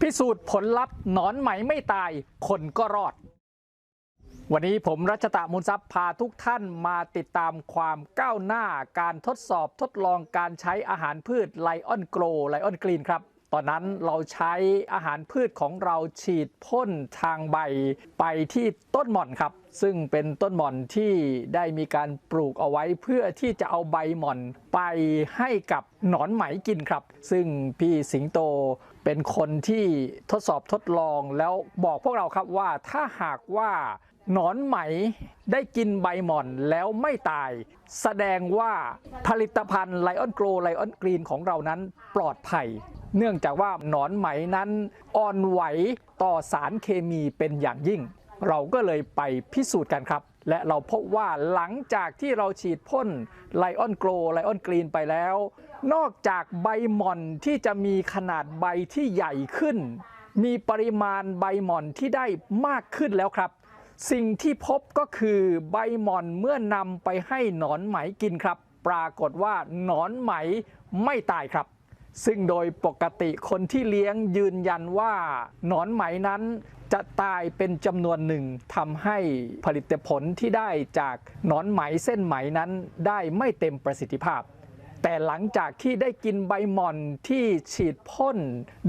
พิสูจน์ผลลัพธ์หนอนไหมไม่ตาย คนก็รอด วันนี้ผมรัชตะมูลทรัพย์พาทุกท่านมาติดตามความก้าวหน้าการทดสอบทดลองการใช้อาหารพืชไลออนโกลไลออนกรีนครับ ตอนนั้นเราใช้อาหารพืชของเราฉีดพ่นทางใบไปที่ต้นหม่อนครับ ซึ่งเป็นต้นหม่อนที่ได้มีการปลูกเอาไว้เพื่อที่จะเอาใบหม่อนไปให้กับหนอนไหมกินครับ ซึ่งพี่สิงโตเป็นคนที่ทดสอบทดลองแล้วบอกพวกเราครับว่าถ้าหากว่าหนอนไหมได้กินใบหม่อนแล้วไม่ตาย แสดงว่าผลิตภัณฑ์ไลออนโกลไลออนกรีนของเรานั้นปลอดภัย เนื่องจากว่าหนอนไหมนั้นอ่อนไหวต่อสารเคมีเป็นอย่างยิ่ง เราก็เลยไปพิสูจน์กันครับ และเราพบว่าหลังจากที่เราฉีดพ่นไลออนโกลไลออนกรีนไปแล้ว นอกจากใบหม่อนที่จะมีขนาดใบที่ใหญ่ขึ้น มีปริมาณใบหม่อนที่ได้มากขึ้นแล้วครับสิ่งที่พบก็คือใบหม่อนเมื่อนำไปให้หนอนไหมกินครับ ปรากฏว่าหนอนไหมไม่ตายครับ ซึ่งโดยปกติคนที่เลี้ยงยืนยันว่าหนอนไหมนั้นจะตายเป็นจำนวนหนึ่งทำให้ผลิตผลที่ได้จากหนอนไหมเส้นไหมนั้นได้ไม่เต็มประสิทธิภาพ แต่หลังจากที่ได้กินใบหม่อนที่ฉีดพ่น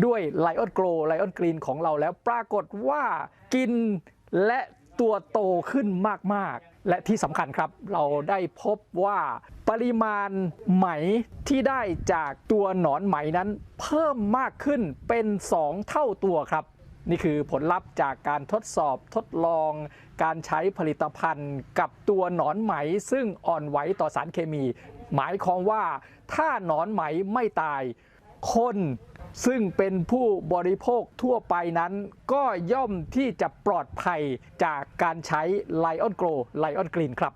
ด้วยไลออนโกลไลออนกรีนของเราแล้วปรากฏว่ากินและตัวโตขึ้นมากๆ และที่สำคัญครับเราได้พบว่าปริมาณไหมที่ได้จากตัวหนอนไหมนั้น เพิ่มมากขึ้นเป็น 2 เท่าตัวครับ นี่คือผลลัพธ์จากการทดสอบทดลอง การใช้ผลิตภัณฑ์ กับตัวหนอนไหม ซึ่งอ่อนไหวต่อสารเคมี หมายความว่าถ้าหนอนไหมไม่ตาย คน ซึ่งเป็นผู้บริโภคทั่วไปนั้นก็ย่อมที่จะปลอดภัยจากการใช้ไลออนโกลไลออนกรีนครับ